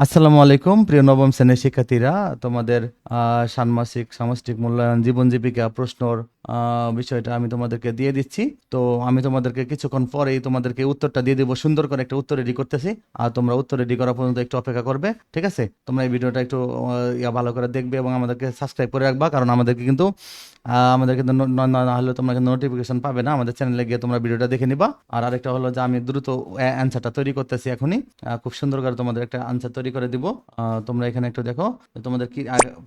আসসালামু আলাইকুম, প্রিয় নবম শ্রেণির শিক্ষার্থীরা। তোমাদের ষান্মাসিক সামষ্টিক মূল্যায়ন জীবন জীবিকা প্রশ্নর বিষয়টা আমি তোমাদেরকে দিয়ে দিচ্ছি। তো আমি তোমাদেরকে কিছুক্ষণ পরেই তোমাদেরকে উত্তরটা দিয়ে দেবো। সুন্দর করে একটা উত্তর রেডি করতেছি। আর তোমরা উত্তর রেডি করা পর্যন্ত একটু অপেক্ষা করবে, ঠিক আছে? তোমরা এই ভিডিওটা একটু ইয়া ভালো করে দেখবে এবং আমাদেরকে সাবস্ক্রাইব করে রাখবা। কারণ আমাদেরকে কিন্তু আমাদের কিন্তু ন- হলে তোমরা কিন্তু নোটিফিকেশন পাবে না। আমাদের চ্যানেলে গিয়ে তোমরা ভিডিওটা দেখে নিবা। আর আরেকটা হলো যে আমি দ্রুত অ্যান্সারটা তৈরি করতেছি এখনই। খুব সুন্দর করে তোমাদের একটা আনসার তৈরি করে দিব। তোমরা এখানে একটু দেখো, তোমাদের কি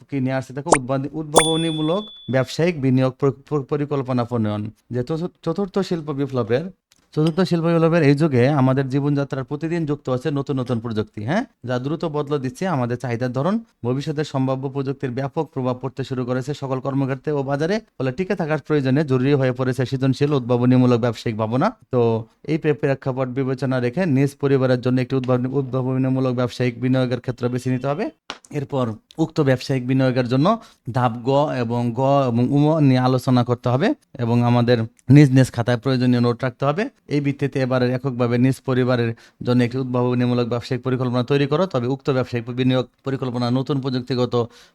কি নিয়ে আসছে? দেখো উদ্ভাবনী- উদ্ভাবনীমূলক, ব্যবসায়িক বিনিয়োগ প্র- প্র- পরিকল্পনা প্রণয়ন, যে চতুর্থ শিল্প বিপ্লবের চতুর্থ শিল্প বিপ্লবের এই যুগে আমাদের জীবনযাত্রার প্রতিদিন যুক্ত আছে নতুন নতুন প্রযুক্তি হ্যাঁ? যা দ্রুত বদল দিচ্ছে আমাদের চাহিদার ধরন। ভবিষ্যতের সম্ভাব্য প্রযুক্তির ব্যাপক প্রভাব পড়তে শুরু করেছে সকল কর্মক্ষেত্রে ও বাজারে, ফলে টিকে থাকার প্রয়োজনে জরুরি হয়ে পড়েছে সৃজনশীল, উদ্ভাবনীমূলক ব্যবসায়িক ভাবনা। তো এই প্রে- প্রেক্ষাপট বিবেচনা রেখে নিজ পরিবারের জন্য একটি উদ্ভাবনী উদ্ভাবনীমূলক ব্যবসায়িক বিনিয়োগের ক্ষেত্র বেছে নিতে হবে। এরপর উক্ত ব্যবসায়িক বিনিয়োগের জন্য ধাপ গ এবং গ এবং উম নিয়ে আলোচনা করতে হবে এবং আমাদের নিজ নিজ খাতায় প্রয়োজনীয় নোট রাখতে হবে। এই ভিত্তিতে এবারে এককভাবে নিজ পরিবারের জন্য একটি উদ্ভাবনীমূলক ব্যবসায়িক পরিকল্পনা তৈরি করো, তবে উক্ত ব্যবসায়িক বিনিয়োগ পরিকল্পনা নতুন প্রযুক্তিগত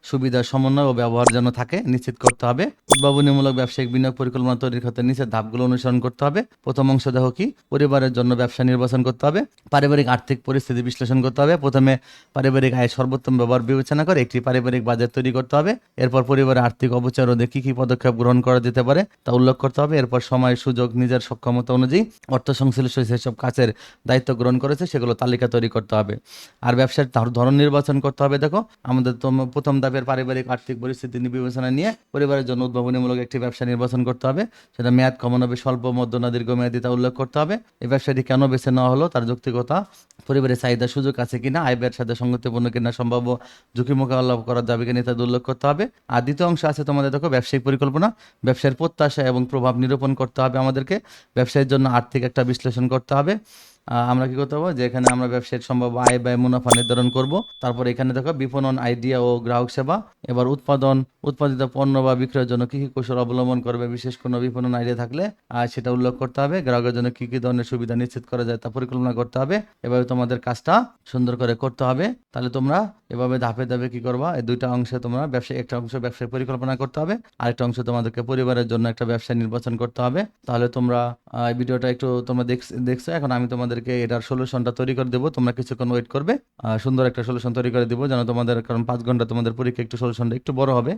সুবিধা সমন্বয় ও ব্যবহার যেন থাকে নিশ্চিত করতে হবে। উদ্ভাবনীমূলক ব্যবসায়িক বিনিয়োগ পরিকল্পনা তৈরির ক্ষেত্রে নিচের ধাপগুলো অনুসরণ করতে হবে। প্রথম অংশ দেখো কি, পরিবারের জন্য ব্যবসা নির্বাচন করতে হবে, পারিবারিক আর্থিক পরিস্থিতি বিশ্লেষণ করতে হবে। প্রথমে পারিবারিক আয়ের সর্বোত্তম ব্যবহার বিবেচনা করে একটি পারিবারিক বাজেট তৈরি করতে হবে। এরপর পরিবারের আর্থিক অবচার রোধে কি কি পদক্ষেপ গ্রহণ করা যেতে পারে তা উল্লেখ করতে হবে। এরপর সময় সুযোগ, নিজের সক্ষমতা অনুযায়ী অর্থ সংশ্লিষ্ট যেসব কাজের দায়িত্ব গ্রহণ করেছে সেগুলো তালিকা তৈরি করতে হবে। আর ব্যবসার ধর- ধরন নির্বাচন করতে হবে। দেখো, আমাদের প্রথম ধাপের পারিবারিক আর্থিক পরিস্থিতি বিবেচনা নিয়ে পরিবারের জন্য উদ্ভাবনীমূলক একটি ব্যবসা নির্বাচন করতে হবে। সেটা মেয়াদ কমানো হবে, স্বল্প, মধ্য না দীর্ঘ মেয়াদি তা উল্লেখ করতে হবে। এই ব্যবসাটি কেন বেছে নেওয়া হলো তার যৌক্তিকতা, পরিবারের চাহিদা সুযোগ আছে কিনা, আয় ব্যয়ের সাথে সঙ্গতিপূর্ণ কিনা সম্ভাব্য ঝুঁকি মোকাবেলা করার যাবে কিনা তা উল্লেখ করতে হবে। আর দ্বিতীয় অংশ আছে তোমাদের দেখো ব্যবসায়িক পরিকল্পনা। ব্যবসায়ের প্রত্যাশা এবং প্রভাব নিরূপণ করতে হবে আমাদেরকে। ব্যবসায়ের জন্য আর্থিক একটা বিশ্লেষণ করতে হবে। আমরা কি করতে হবে যে এখানে আমরা ব্যবসায়ের সম্ভাব্য আয় ব্যয় মুনাফা নির্ধারণ করব। তারপর এখানে দেখো বিপণন আইডিয়া ও গ্রাহক সেবা। এবার উৎপাদন উৎপাদিত পণ্য বা বিক্রয়ের জন্য কি কি কৌশল অবলম্বন করবে? বিশেষ কোনো বিপণন আইডিয়া থাকলে আহ, সেটা উল্লেখ করতে হবে। গ্রাহকের জন্য কি কি ধরনের সুবিধা নিশ্চিত করা যায় তা পরিকল্পনা করতে হবে। এভাবে তোমাদের কাজটা সুন্দর করে করতে হবে। তাহলে তোমরা এভাবে ধাপে ধাপে কি করবা? এই দুইটা অংশে তোমরা ব্যবসায়ী একটা অংশ ব্যবসায়িক পরিকল্পনা করতে হবে। আরেকটা অংশ তোমাদেরকে পরিবারের জন্য একটা ব্যবসা নির্বাচন করতে হবে। তাহলে তোমরা ভিডিওটা একটু তোমরা দেখছ- এখন আমি তোমাদেরকে এটার সলিউশনটা তৈরি করে দেবো। তোমরা কিছুক্ষণ ওয়েট করবে। সুন্দর একটা সলিউশন তৈরি করে দেবো, যেন তোমাদের, কারণ পাঁচ ঘণ্টা তোমাদের পরীক্ষা একটু সলিউশনটা একটু বড় হবে।